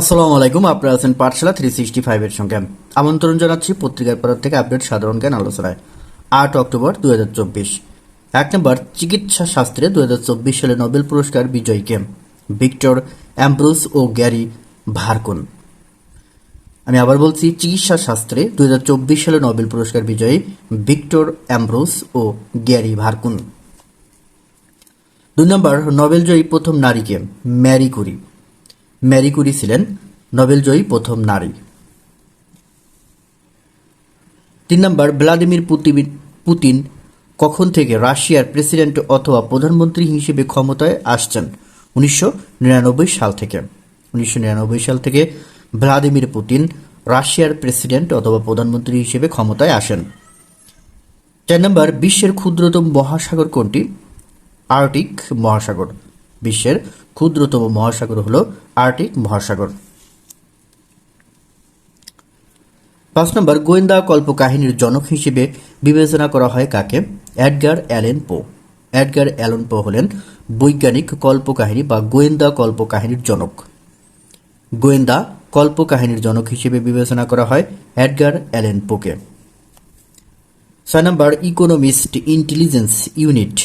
আসসালামু আলাইকুম, আপনারা আছেন পাঠশালা থ্রি সিক্সটি ফাইভের সঙ্গে। আমন্ত্রণ জানাচ্ছি পত্রিকার পর থেকে আপডেট সাধারণ জ্ঞান আলোচনায়। আট অক্টোবর দু হাজার চব্বিশ। এক নম্বর, চিকিৎসা শাস্ত্রে দু হাজার চব্বিশ সালে নোবেল পুরস্কার বিজয়ীকে ভিক্টর অ্যাম্ব্রোস ও গ্যারি ভারকুন। আমি আবার বলছি, চিকিৎসা শাস্ত্রে দু হাজার চব্বিশ সালে নোবেল পুরস্কার বিজয়ী ভিক্টর অ্যাম্ব্রোস ও গ্যারি ভারকুন। দুই নম্বর, নোবেলজয়ী প্রথম নারীকে ম্যারি কুরি। ম্যারি কুরি ছিলেন নোবেলজয়ী প্রথম নারী। তিন নম্বর, ভ্লাদিমির পুতিন কখন থেকে রাশিয়ার প্রেসিডেন্ট অথবা প্রধানমন্ত্রী হিসেবে ক্ষমতায় আসছেন? উনিশশো নিরানব্বই সাল থেকে। উনিশশো নিরানব্বই সাল থেকে ভ্লাদিমির পুতিন রাশিয়ার প্রেসিডেন্ট অথবা প্রধানমন্ত্রী হিসেবে ক্ষমতায় আসেন। চার নম্বর, বিশ্বের ক্ষুদ্রতম মহাসাগর কোনটি? আর্কটিক মহাসাগর। বিশ্বের ক্ষুদ্রতম মহাসাগর হল আর্কটিক মহাসাগর। পাঁচ নম্বর, গোয়েন্দা কল্পকাহিনীর জনক হিসেবে বিবেচনা করা হয় কাকে? Edgar Allan Poe. Edgar Allan Poe হলেন বৈজ্ঞানিক কল্পকাহিনী বা গোয়েন্দা কল্পকাহিনীর জনক। গোয়েন্দা কল্পকাহিনীর জনক হিসেবে বিবেচনা করা হয় অ্যাডগার অ্যালেন পোকে। ছয় নম্বর, ইকোনমিস্ট ইন্টেলিজেন্স ইউনিট।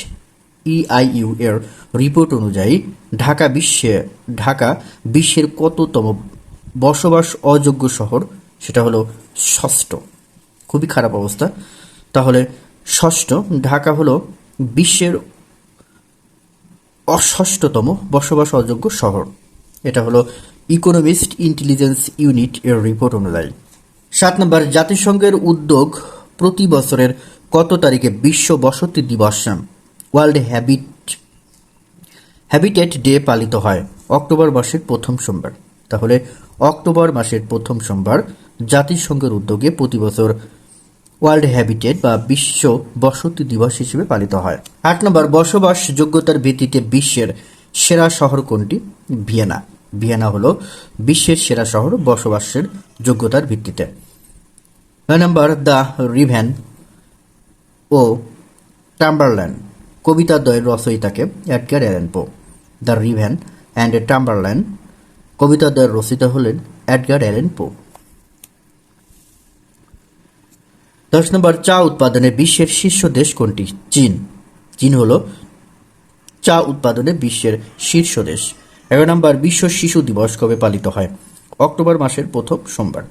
ইআইইউ এর রিপোর্ট অনুযায়ী ঢাকা বিশ্বে, ঢাকা বিশ্বের কততম বসবাস অযোগ্য শহর? সেটা হলো ষষ্ঠ। খুবই খারাপ অবস্থা। তাহলে ষষ্ঠ, ঢাকা হলো বিশ্বের অষষ্ঠতম বসবাস অযোগ্য শহর। এটা হলো ইকোনমিস্ট ইন্টেলিজেন্স ইউনিট এর রিপোর্ট অনুযায়ী। সাত নম্বর, জাতিসংঘের উদ্যোগ প্রতি বছরের কত তারিখে বিশ্ব বসতি দিবস? ওয়ার্ল্ড হ্যাবিট, হ্যাবিটেট ডে পালিত হয় অক্টোবর মাসের প্রথম সোমবার। তাহলে অক্টোবর মাসের প্রথম সোমবার জাতিসংঘের উদ্যোগে প্রতি বছর ওয়ার্ল্ড হ্যাবিটেট বা বিশ্ব বসতি দিবস হিসেবে পালিত হয়। আট নম্বর, বসবাস যোগ্যতার ভিত্তিতে বিশ্বের সেরা শহর কোনটি? ভিয়েনা। ভিয়েনা হলো বিশ্বের সেরা শহর বসবাসের যোগ্যতার ভিত্তিতে। নয় নম্বর, দ্য রিভেন ও টাম্বারল্যান্ড। কবিতাদ্বয়ের রচয়িতাকে Edgar Allan Poe. The Raven and a Tamerlane. কবিতাদ্বয়ের রচয়িতা হলেন অ্যাডগার অ্যালেন পো। দশ নম্বর, চা উৎপাদনে বিশ্বের শীর্ষ দেশ কোনটি? চীন। চীন হল চা উৎপাদনে বিশ্বের শীর্ষ দেশ। এগারো নম্বর, বিশ্ব শিশু দিবস কবে পালিত হয়? অক্টোবর মাসের প্রথম সোমবার।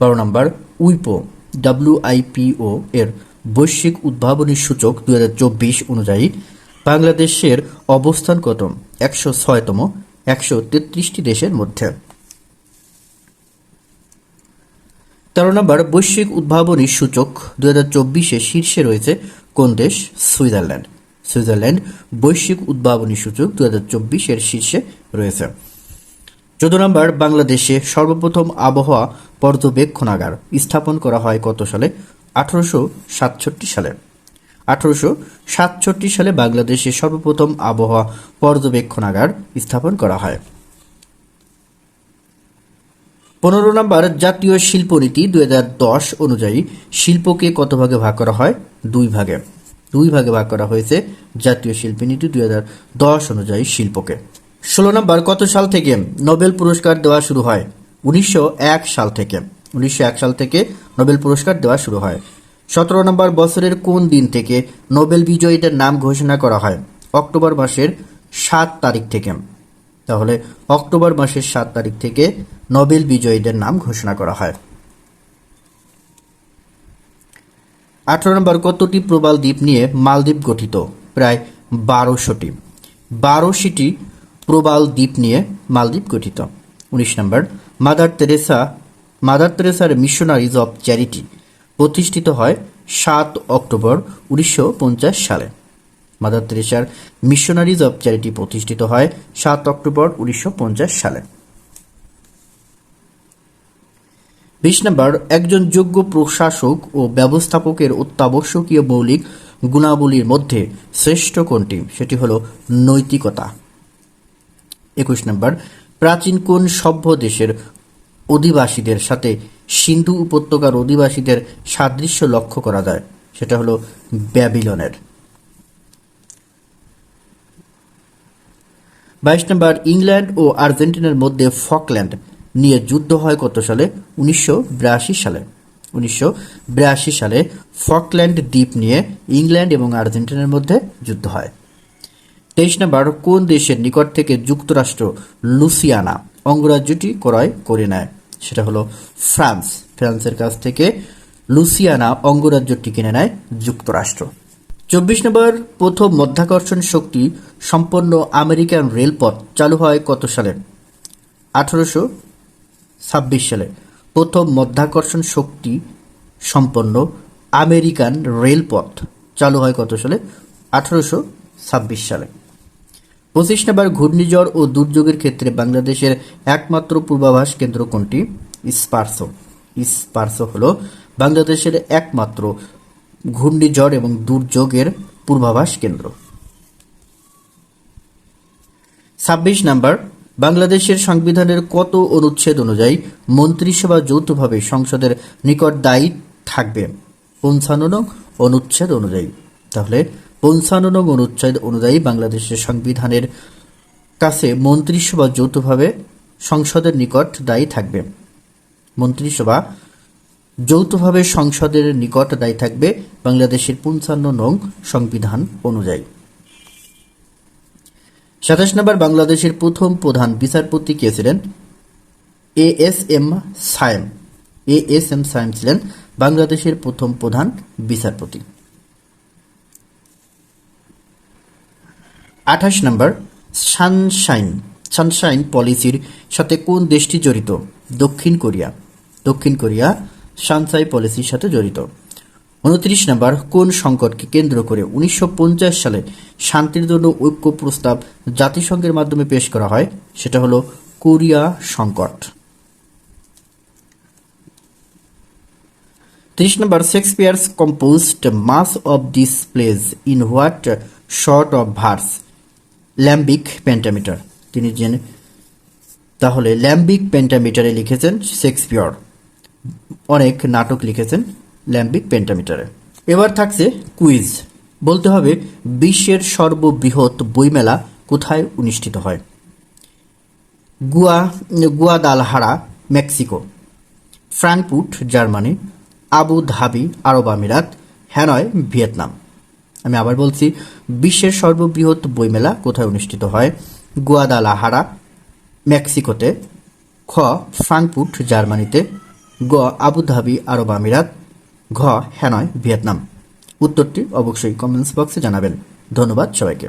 বারো নম্বর, উইপো ডাব্লিউআইপিও এর বৈশ্বিক উদ্ভাবনী সূচক দুই হাজার চব্বিশ অনুযায়ী বাংলাদেশের অবস্থান কত? একশো ছয়তম, একশো তেত্রিশটি দেশের মধ্যে। তেরো নম্বর, বৈশ্বিক উদ্ভাবনী সূচক দুই হাজার চব্বিশে শীর্ষে রয়েছে কোন দেশ? সুইজারল্যান্ড। সুইজারল্যান্ড বৈশ্বিক উদ্ভাবনী সূচক দু হাজার চব্বিশের শীর্ষে রয়েছে। চোদ্দ নম্বর, বাংলাদেশে সর্বপ্রথম আবহাওয়া পর্যবেক্ষণাগার স্থাপন করা হয় কত সালে? আঠারোশো সাতষট্টি সালে। আঠারোশো সাতষট্টি সালে বাংলাদেশে সর্বপ্রথম আবহাওয়া পর্যবেক্ষণাগার স্থাপন করা হয়। পনেরো নম্বর, জাতীয় শিল্পনীতি দুই দশ অনুযায়ী শিল্পকে কত ভাগে ভাগ করা হয়? দুই ভাগে। দুই ভাগে ভাগ করা হয়েছে জাতীয় শিল্পনীতি দুই দশ অনুযায়ী শিল্পকে। ষোলো নম্বর, কত সাল থেকে নোবেল পুরস্কার দেওয়া শুরু হয়? উনিশশো এক সাল থেকে। উনিশশো এক সাল থেকে নোবেল পুরস্কার দেওয়া শুরু হয়। সতেরো নম্বর বছরের কোন দিন থেকে নোবেল বিজয়ীদের নাম ঘোষণা করা হয়? অক্টোবর মাসের সাত তারিখ থেকে। তাহলে অক্টোবর মাসের সাত তারিখ থেকে নোবেল বিজয়ীদের নাম ঘোষণা করা হয়। আঠারো নম্বর, কতটি প্রবাল দ্বীপ নিয়ে মালদ্বীপ গঠিত? প্রায় বারোশোটি। বারোশিটি প্রবাল দ্বীপ নিয়ে মালদ্বীপ গঠিত। উনিশ নম্বর, মাদার তেরেসা মাদার তেরেসার মিশনারিজ অব চ্যারিটি প্রতিষ্ঠিত হয় সাত অক্টোবর উনিশশো পঞ্চাশ সালে। মাদার তেরেসার মিশনারিজ অব চ্যারিটি প্রতিষ্ঠিত হয় সাত অক্টোবর উনিশশো পঞ্চাশ সালে। বিশ নম্বর, একজন যোগ্য প্রশাসক ও ব্যবস্থাপকের অত্যাবশ্যকীয় মৌলিক গুণাবলীর মধ্যে শ্রেষ্ঠ কোনটি? সেটি হল নৈতিকতা। একুশ নম্বর, প্রাচীন কোন সভ্য দেশের অধিবাসীদের সাথে সিন্ধু উপত্যকার অধিবাসীদের সাদৃশ্য লক্ষ্য করা যায়। সেটা হলো ব্যাবিলনের। বাইশ নম্বর, ইংল্যান্ড ও আর্জেন্টিনার মধ্যে ফকল্যান্ড নিয়ে যুদ্ধ হয় কত সালে? উনিশশো বিরাশি সালে। উনিশশো বিরাশি সালে ফকল্যান্ড দ্বীপ নিয়ে ইংল্যান্ড এবং আর্জেন্টিনার মধ্যে যুদ্ধ হয়। তেইশ নম্বর, কোন দেশের নিকট থেকে যুক্তরাষ্ট্র লুসিয়ানা অঙ্গরাজ্যটি ক্রয় করে নেয়? সেটা হলো ফ্রান্স। ফ্রান্সের কাছ থেকে লুসিয়ানা অঙ্গরাজ্যটি কিনে নেয় যুক্তরাষ্ট্র। চব্বিশ নম্বর প্রথম মধ্যাকর্ষণ শক্তি সম্পন্ন আমেরিকান রেলপথ চালু হয় কত সালে? আঠারোশো ছাব্বিশ সালে। প্রথম মধ্যাকর্ষণ শক্তি সম্পন্ন আমেরিকান রেলপথ চালু হয় কত সালে? আঠারোশো ছাব্বিশ সালে। পঁচিশ নম্বর ঘূর্ণিঝড় ও দুর্যোগের ক্ষেত্রে বাংলাদেশের একমাত্র পূর্বাভাস কেন্দ্র কোনটি? স্পার্সো। স্পার্সো হলো বাংলাদেশের একমাত্র ঘূর্ণিঝড় এবং দুর্যোগের পূর্বাভাস কেন্দ্র। ছাব্বিশ নাম্বার, বাংলাদেশের সংবিধানের কত অনুচ্ছেদ অনুযায়ী মন্ত্রিসভা যৌথভাবে সংসদের নিকট দায়ী থাকবে? পঞ্চান্ন অনুচ্ছেদ অনুযায়ী। তাহলে পঞ্চান্ন নং অনুচ্ছেদ অনুযায়ী বাংলাদেশের সংবিধানের কাছে মন্ত্রিসভা যৌথভাবে সংসদের নিকট দায়ী থাকবে। মন্ত্রিসভা যৌথভাবে সংসদের নিকট দায়ী থাকবে বাংলাদেশের পঞ্চান্ন নং সংবিধান অনুযায়ী। সাতাশ নম্বর, বাংলাদেশের প্রথম প্রধান বিচারপতি কে ছিলেন? A S M Sayem. A S M Sayem ছিলেন বাংলাদেশের প্রথম প্রধান বিচারপতি। আঠাশ নম্বর, সানশাইন। সানশাইন পলিসির সাথে কোন দেশটি জড়িত? দক্ষিণ কোরিয়া। দক্ষিণ কোরিয়া সানসাই পলিসির সাথে জড়িত। উনত্রিশ নম্বর, কোন সংকটকে কেন্দ্র করে উনিশশো পঞ্চাশ সালে শান্তির জন্য ঐক্য প্রস্তাব জাতিসংঘের মাধ্যমে পেশ করা হয়, সেটা হলো কোরিয়া সংকট। ত্রিশ নম্বর, Shakespeare's composed most of this plays in what sort of verse? Iambic pentameter. তিনি জেনে তাহলে ল্যাম্বিক পেন্টামিটারে লিখেছেন শেক্সপিয়র। অনেক নাটক লিখেছেন ল্যাম্বিক পেন্টামিটারে। এবার থাকছে কুইজ। বলতে হবে বিশ্বের সর্ববৃহৎ বইমেলা কোথায় অনুষ্ঠিত হয়? গুয়া Guadalajara, Mexico. Frankfurt, Germany. Abu Dhabi আরব আমিরাত। Hanoi, Vietnam. আমি আবার বলছি, বিশ্বের সর্ববৃহৎ বইমেলা কোথায় অনুষ্ঠিত হয়? গুয়াদালাহারা, মেক্সিকোতে খ ফ্রাঙ্কফুট, জার্মানিতে, গ, আবুধাবি, আরব আমিরাত, ঘ, হ্যানয়, ভিয়েতনাম। উত্তরটি অবশ্যই কমেন্টস বক্সে জানাবেন। ধন্যবাদ সবাইকে।